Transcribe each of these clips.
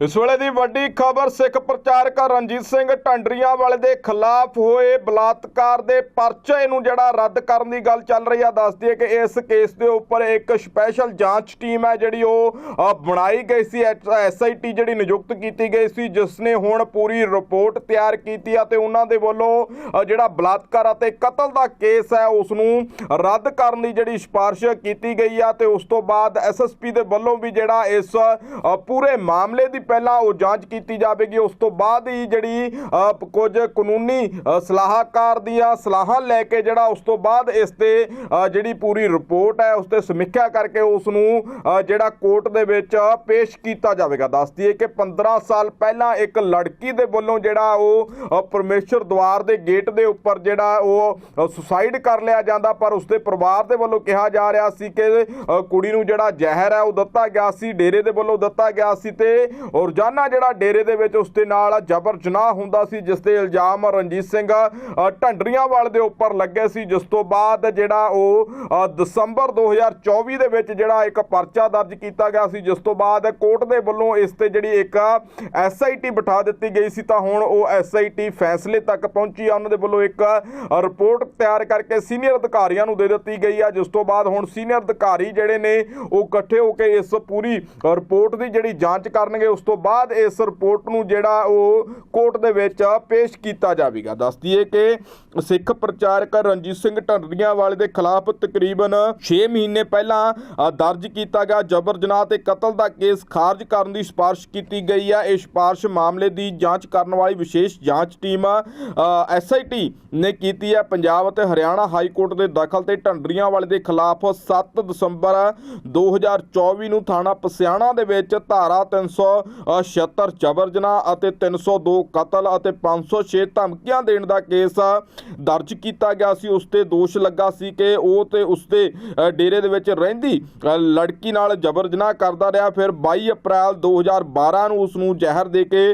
ਇਸ ਵੇਲੇ ਦੀ ਵੱਡੀ ਖਬਰ ਸਿੱਖ ਪ੍ਰਚਾਰਕ ਰਣਜੀਤ ਸਿੰਘ ਢੰਡਰੀਆਂ ਵਾਲੇ ਦੇ ਖਿਲਾਫ ਹੋਏ ਬਲਾਤਕਾਰ ਦੇ ਪਰਚੇ ਨੂੰ ਜਿਹੜਾ ਰੱਦ ਕਰਨ ਦੀ ਗੱਲ ਚੱਲ ਰਹੀ ਆ ਦੱਸਦੀ ਹੈ ਕਿ ਇਸ ਕੇਸ ਦੇ ਉੱਪਰ ਇੱਕ ਸਪੈਸ਼ਲ ਜਾਂਚ ਟੀਮ ਹੈ ਜਿਹੜੀ ਉਹ ਬਣਾਈ ਗਈ ਸੀ ਐਸਆਈਟੀ ਜਿਹੜੀ ਨਿਯੁਕਤ ਕੀਤੀ ਗਈ ਸੀ, ਜਿਸ ਨੇ ਹੁਣ ਪੂਰੀ ਰਿਪੋਰਟ ਤਿਆਰ ਕੀਤੀ ਆ ਤੇ ਉਹਨਾਂ ਦੇ ਵੱਲੋਂ ਜਿਹੜਾ ਬਲਾਤਕਾਰ ਅਤੇ ਕਤਲ ਦਾ ਕੇਸ ਹੈ ਉਸ ਨੂੰ ਰੱਦ ਕਰਨ ਦੀ ਜਿਹੜੀ ਸਿਫਾਰਿਸ਼ ਕੀਤੀ ਗਈ ਆ ਤੇ ਉਸ ਤੋਂ ਬਾਅਦ ਐਸਐਸਪੀ ਦੇ ਵੱਲੋਂ ਵੀ ਜਿਹੜਾ ਇਸ ਪੂਰੇ ਮਾਮਲੇ ਦੀ ਪਹਿਲਾਂ ਉਹ ਜਾਂਚ ਕੀਤੀ ਜਾਵੇਗੀ ਉਸ ਤੋਂ ਬਾਅਦ ਹੀ ਜਿਹੜੀ ਕੁਝ ਕਾਨੂੰਨੀ ਸਲਾਹਕਾਰ ਦੀਆਂ ਸਲਾਹਾਂ ਲੈ ਕੇ ਜਿਹੜਾ ਉਸ ਤੋਂ ਬਾਅਦ ਇਸ ਤੇ ਜਿਹੜੀ ਪੂਰੀ ਰਿਪੋਰਟ ਹੈ ਉਸ ਤੇ ਸਮੀਖਿਆ ਕਰਕੇ ਉਸ ਨੂੰ ਜਿਹੜਾ ਕੋਰਟ ਦੇ ਵਿੱਚ ਪੇਸ਼ ਕੀਤਾ ਜਾਵੇਗਾ। ਦੱਸ ਦਈਏ ਕਿ 15 ਸਾਲ ਪਹਿਲਾਂ ਇੱਕ ਲੜਕੀ ਦੇ ਵੱਲੋਂ ਜਿਹੜਾ ਉਹ ਅ, ਪਰਮੇਸ਼ਰ ਦਵਾਰ ਦੇ ਗੇਟ ਦੇ ਉੱਪਰ ਜਿਹੜਾ ਉਹ ਸੁਸਾਈਡ ਕਰ ਲਿਆ ਜਾਂਦਾ ਪਰ ਉਸਦੇ ਪਰਿਵਾਰ ਦੇ ਵੱਲੋਂ ਕਿਹਾ ਜਾ ਰਿਹਾ ਸੀ ਕਿ ਕੁੜੀ ਨੂੰ ਜਿਹੜਾ ਜ਼ਹਿਰ ਹੈ ਉਹ ਦਿੱਤਾ ਗਿਆ ਸੀ ਡੇਰੇ ਦੇ ਵੱਲੋਂ ਦਿੱਤਾ ਗਿਆ ਸੀ ਤੇ ਰੋਜ਼ਾਨਾ ਜਿਹੜਾ ਡੇਰੇ ਦੇ ਵਿੱਚ ਉਸ ਦੇ ਨਾਲ ਜਬਰ ਜਨਾਹ ਹੁੰਦਾ ਸੀ ਜਿਸ ਦੇ ਇਲਜ਼ਾਮ ਰਣਜੀਤ ਸਿੰਘ ਅ, ਢੰਡਰੀਆਂਵਾਲ ਦੇ ਉੱਪਰ ਲੱਗੇ ਸੀ ਜਿਸ ਤੋਂ ਬਾਅਦ ਜਿਹੜਾ ਉਹ ਅ, ਦਸੰਬਰ 2024 ਦੇ ਵਿੱਚ ਜਿਹੜਾ ਇੱਕ ਪਰਚਾ ਦਰਜ ਕੀਤਾ ਗਿਆ ਸੀ ਜਿਸ ਤੋਂ ਬਾਅਦ ਕੋਰਟ ਦੇ ਵੱਲੋਂ ਇਸ ਤੇ ਜਿਹੜੀ ਇੱਕ ਐਸਆਈਟੀ ਬਿਠਾ ਦਿੱਤੀ ਗਈ ਸੀ ਤਾਂ ਹੁਣ ਉਹ ਐਸਆਈਟੀ ਫੈਸਲੇ ਤੱਕ ਪਹੁੰਚੀ ਆ। ਉਹਨਾਂ ਦੇ ਵੱਲੋਂ ਇੱਕ ਰਿਪੋਰਟ ਤਿਆਰ ਕਰਕੇ ਸੀਨੀਅਰ ਅਧਿਕਾਰੀਆਂ ਨੂੰ ਦੇ ਦਿੱਤੀ ਗਈ ਆ ਜਿਸ ਤੋਂ ਬਾਅਦ ਹੁਣ ਸੀਨੀਅਰ ਅਧਿਕਾਰੀ ਜਿਹੜੇ ਨੇ ਉਹ ਇਕੱਠੇ ਹੋ ਕੇ ਇਸ ਪੂਰੀ ਰਿਪੋਰਟ ਦੀ ਜਿਹੜੀ ਜਾਂਚ ਕਰਨਗੇ ਉਸ ਤੋਂ ਬਾਅਦ ਇਸ ਰਿਪੋਰਟ ਨੂੰ ਜਿਹੜਾ ਉਹ ਕੋਰਟ ਦੇ ਵਿੱਚ ਪੇਸ਼ ਕੀਤਾ ਜਾਵੇਗਾ। ਦੱਸ ਦਈਏ ਕਿ ਸਿੱਖ ਪ੍ਰਚਾਰਕ ਰਣਜੀਤ ਸਿੰਘ ਢੰਡਰੀਆਂ ਵਾਲੇ ਦੇ ਖਿਲਾਫ ਤਕਰੀਬਨ 6 ਮਹੀਨੇ ਪਹਿਲਾਂ ਦਰਜ ਕੀਤਾ ਗਿਆ ਜਬਰ ਜਨਾਹ ਤੇ ਕਤਲ ਦਾ ਕੇਸ ਖਾਰਜ ਕਰਨ ਦੀ ਸਿਫਾਰਿਸ਼ ਕੀਤੀ ਗਈ ਹੈ ਇਹ ਸਿਫਾਰਿਸ਼ ਮਾਮਲੇ ਦੀ ਜਾਂਚ ਕਰਨ ਵਾਲੀ ਵਿਸ਼ੇਸ਼ ਜਾਂਚ ਟੀਮ ਐਸਆਈਟੀ ਨੇ ਕੀਤੀ ਹੈ ਪੰਜਾਬ ਅਤੇ ਹਰਿਆਣਾ ਹਾਈ ਕੋਰਟ ਦੇ ਦਖਲ ਤੇ ਢੰਡਰੀਆਂ ਵਾਲੇ ਦੇ ਖਿਲਾਫ 7 ਦਸੰਬਰ 2024 ਨੂੰ ਥਾਣਾ ਪਸਿਆਣਾ ਦੇ ਵਿੱਚ ਧਾਰਾ 376 ਜਬਰ ਜਨਾਹ ਅਤੇ 302 ਕਤਲ ਅਤੇ 506 ਧਮਕੀਆਂ ਦੇਣ ਦਾ ਕੇਸ ਦਰਜ ਕੀਤਾ ਗਿਆ ਸੀ। ਉਸ ਤੇ ਦੋਸ਼ ਲੱਗਾ ਸੀ ਕਿ ਉਹ ਤੇ ਉਸ ਦੇ ਡੇਰੇ ਦੇ ਵਿੱਚ ਰਹਿੰਦੀ ਲੜਕੀ ਨਾਲ ਜਬਰ ਜਨਾਹ ਕਰਦਾ ਰਿਹਾ। ਫਿਰ 22 ਅਪ੍ਰੈਲ 2012 ਨੂੰ ਉਸ ਨੂੰ ਜ਼ਹਿਰ ਦੇ ਕੇ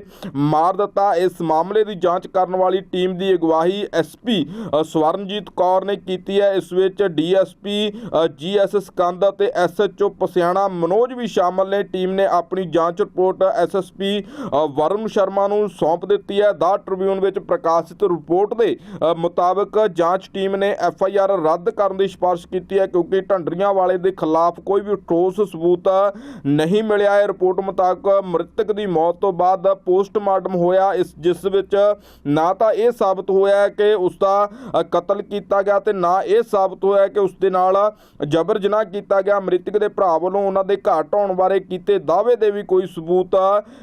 ਮਾਰ ਦਿੱਤਾ। ਇਸ ਮਾਮਲੇ ਦੀ ਜਾਂਚ ਕਰਨ ਵਾਲੀ ਟੀਮ ਦੀ ਅਗਵਾਈ ਐਸਪੀ ਸਵਰਨਜੀਤ ਕੌਰ ਨੇ ਕੀਤੀ ਹੈ। ਇਸ ਵਿੱਚ ਡੀਐਸਪੀ ਜੀਐਸ ਸਕੰਦ ਅਤੇ ਐਸਐਚਓ ਪਸਿਆਣਾ ਮਨੋਜ ਵੀ ਸ਼ਾਮਲ ਨੇ। ਟੀਮ ਨੇ ਆਪਣੀ ਜਾਂਚ ਰਿਪੋਰਟ ਐਸਐਸਪੀ ਵਰੁਣ ਸ਼ਰਮਾ ਨੂੰ ਸੌਂਪ ਦਿੱਤੀ ਹੈ। ਦਾ ਟ੍ਰਿਬਿਊਨ ਵਿੱਚ ਪ੍ਰਕਾਸ਼ਿਤ ਰਿਪੋਰਟ ਦੇ ਮੁਤਾਬਕ ਜਾਂਚ ਟੀਮ ਨੇ ਐਫਆਈਆਰ ਰੱਦ ਕਰਨ ਦੀ ਸਿਫਾਰਿਸ਼ ਕੀਤੀ ਹੈ ਕਿਉਂਕਿ ਢੰਡਰੀਆਂ ਵਾਲੇ ਦੇ ਖਿਲਾਫ ਕੋਈ ਵੀ ਠੋਸ ਸਬੂਤ ਨਹੀਂ ਮਿਲਿਆ। ਹੈ ਰਿਪੋਰਟ ਮੁਤਾਬਕ ਮ੍ਰਿਤਕ ਦੀ ਮੌਤ ਤੋਂ ਬਾਅਦ ਪੋਸਟਮਾਰਟਮ ਹੋਇਆ। ਇਸ, ਜਿਸ ਵਿੱਚ ਨਾ ਤਾਂ ਇਹ ਸਾਬਤ ਹੋਇਆ ਕਿ ਉਸ ਦਾ ਕਤਲ ਕੀਤਾ ਗਿਆ ਤੇ ਨਾ ਇਹ ਸਾਬਤ ਹੋਇਆ ਕਿ ਉਸ ਦੇ ਨਾਲ ਜਬਰ ਜਨਾਹ ਕੀਤਾ ਗਿਆ। ਮ੍ਰਿਤਕ ਦੇ ਭਰਾ ਵੱਲੋਂ ਉਹਨਾਂ ਦੇ ਘਰ ਢਾਉਣ ਬਾਰੇ ਕੀਤੇ ਦਾਅਵੇ ਦੇ ਵੀ ਕੋਈ ਸਬੂਤ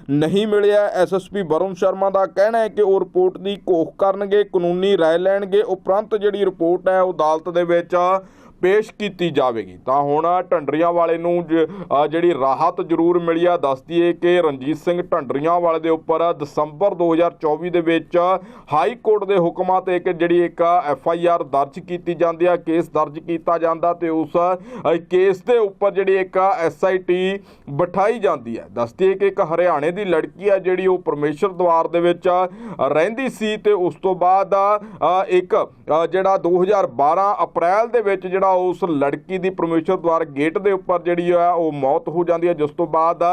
ਨਹੀਂ ਮਿਲਿਆ। ਐਸਐਸਪੀ ਵਰੁਣ ਸ਼ਰਮਾ ਦਾ ਕਹਿਣਾ ਹੈ ਕਿ ਉਹ ਰਿਪੋਰਟ ਦੀ ਘੋਖ ਕਰਨਗੇ, ਕਾਨੂੰਨੀ ਰਾਏ ਲੈਣਗੇ। ਉਪਰੰਤ ਜਿਹੜੀ ਰਿਪੋਰਟ ਹੈ ਉਹ ਅਦਾਲਤ ਦੇ ਵਿੱਚ ਪੇਸ਼ ਕੀਤੀ ਜਾਵੇਗੀ। ਤਾਂ ਹੁਣ ਢੰਡਰੀਆਂ ਵਾਲੇ ਨੂੰ ਜਿਹੜੀ ਰਾਹਤ ਜ਼ਰੂਰ ਮਿਲੀ ਆ ਦੱਸਦੀ ਏ ਕਿ ਰਣਜੀਤ ਸਿੰਘ ਢੰਡਰੀਆਂ ਵਾਲੇ ਦੇ ਉੱਪਰ ਦਸੰਬਰ 2024 ਦੇ ਵਿੱਚ ਹਾਈ ਕੋਰਟ ਦੇ ਹੁਕਮਾਂ ਤੇ ਇੱਕ ਜਿਹੜੀ ਇੱਕ ਐਫ ਆਈ ਆਰ ਦਰਜ ਕੀਤੀ ਜਾਂਦੀ ਆ ਕੇਸ ਦਰਜ ਕੀਤਾ ਜਾਂਦਾ ਤੇ ਉਸ ਕੇਸ ਦੇ ਉੱਪਰ ਜਿਹੜੀ ਇੱਕ ਐਸ ਆਈ ਟੀ ਬਿਠਾਈ ਜਾਂਦੀ ਹੈ ਦੱਸਦੀ ਏ ਕਿ ਇੱਕ ਹਰਿਆਣੇ ਦੀ ਲੜਕੀ ਆ ਜਿਹੜੀ ਉਹ ਪਰਮੇਸ਼ਰ ਦਵਾਰ ਦੇ ਵਿੱਚ ਰਹਿੰਦੀ ਸੀ ਤੇ ਉਸ ਤੋਂ ਬਾਅਦ ਅ, ਇੱਕ ਅ, ਜਿਹੜਾ 2012 ਅਪ੍ਰੈਲ ਦੇ ਵਿੱਚ ਜਿਹੜਾ ਉਸ ਲੜਕੀ ਦੀ ਪਰਮੇਸ਼ਰ ਦੁਆਰ ਗੇਟ ਦੇ ਉੱਪਰ ਜਿਹੜੀ ਆ, ਉਹ ਮੌਤ ਹੋ ਜਾਂਦੀ ਹੈ। ਜਿਸ ਤੋਂ ਬਾਅਦ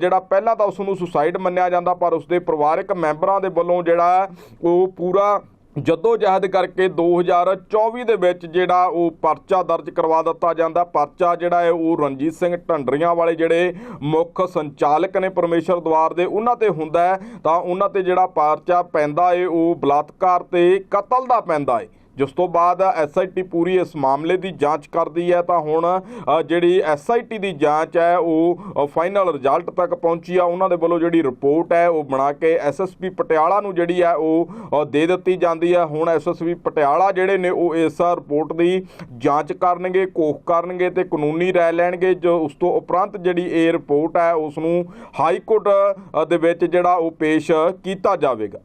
ਜਿਹੜਾ ਪਹਿਲਾਂ ਤਾਂ ਉਸ ਨੂੰ ਸੁਸਾਈਡ ਮੰਨਿਆ ਜਾਂਦਾ, ਪਰ ਉਸ ਦੇ ਪਰਿਵਾਰਕ ਮੈਂਬਰਾਂ ਦੇ ਵੱਲੋਂ ਜਿਹੜਾ, ਉਹ ਪੂਰਾ ਜਦੋਂ ਜਹਿਦ ਕਰਕੇ 2024 ਦੇ ਵਿੱਚ ਜਿਹੜਾ, ਉਹ ਪਰਚਾ ਦਰਜ ਕਰਵਾ ਦਿੱਤਾ ਜਾਂਦਾ। ਪਰਚਾ ਜਿਹੜਾ ਹੈ, ਉਹ ਰਣਜੀਤ ਸਿੰਘ ਢੰਡਰੀਆਂ ਵਾਲੇ ਜਿਹੜੇ ਮੁੱਖ ਸੰਚਾਲਕ ਨੇ ਪਰਮੇਸ਼ਰ ਦਵਾਰ ਦੇ, ਉਹਨਾਂ ਤੇ ਹੁੰਦਾ ਤਾਂ ਉਹਨਾਂ ਤੇ ਜਿਹੜਾ ਪਰਚਾ ਪੈਂਦਾ ਏ ਉਹ ਬਲਾਤਕਾਰ ਤੇ ਕਤਲ ਦਾ ਪੈਂਦਾ ਏ ਜਿਸ ਤੋਂ ਬਾਅਦ ਐਸਆਈਟੀ ਪੂਰੀ ਇਸ ਮਾਮਲੇ ਦੀ ਜਾਂਚ ਕਰਦੀ ਹੈ ਤਾਂ ਹੁਣ ਅ, ਜਿਹੜੀ ਐਸਆਈਟੀ ਦੀ ਜਾਂਚ ਹੈ ਉਹ ਫਾਈਨਲ ਰਿਜ਼ਲਟ ਤੱਕ ਪਹੁੰਚੀ ਆ। ਉਹਨਾਂ ਦੇ ਵੱਲੋਂ ਜਿਹੜੀ ਰਿਪੋਰਟ ਹੈ ਉਹ ਬਣਾ ਕੇ ਐਸਐਸਪੀ ਪਟਿਆਲਾ ਨੂੰ ਜਿਹੜੀ ਹੈ ਉਹ ਦੇ ਦਿੱਤੀ ਜਾਂਦੀ ਹੈ। ਹੁਣ ਐਸਐਸਪੀ ਪਟਿਆਲਾ ਜਿਹੜੇ ਨੇ ਉਹ ਇਸ ਰਿਪੋਰਟ ਦੀ ਜਾਂਚ ਕਰਨਗੇ ਕੋਖ ਕਰਨਗੇ ਤੇ ਕਾਨੂੰਨੀ ਰਾਏ ਲੈਣਗੇ। ਜੋ ਉਸ ਤੋਂ ਉਪਰੰਤ ਜਿਹੜੀ ਇਹ ਰਿਪੋਰਟ ਹੈ ਉਸ ਨੂੰ ਹਾਈ ਕੋਰਟ ਦੇ ਵਿੱਚ ਜਿਹੜਾ ਉਹ ਪੇਸ਼ ਕੀਤਾ ਜਾਵੇਗਾ।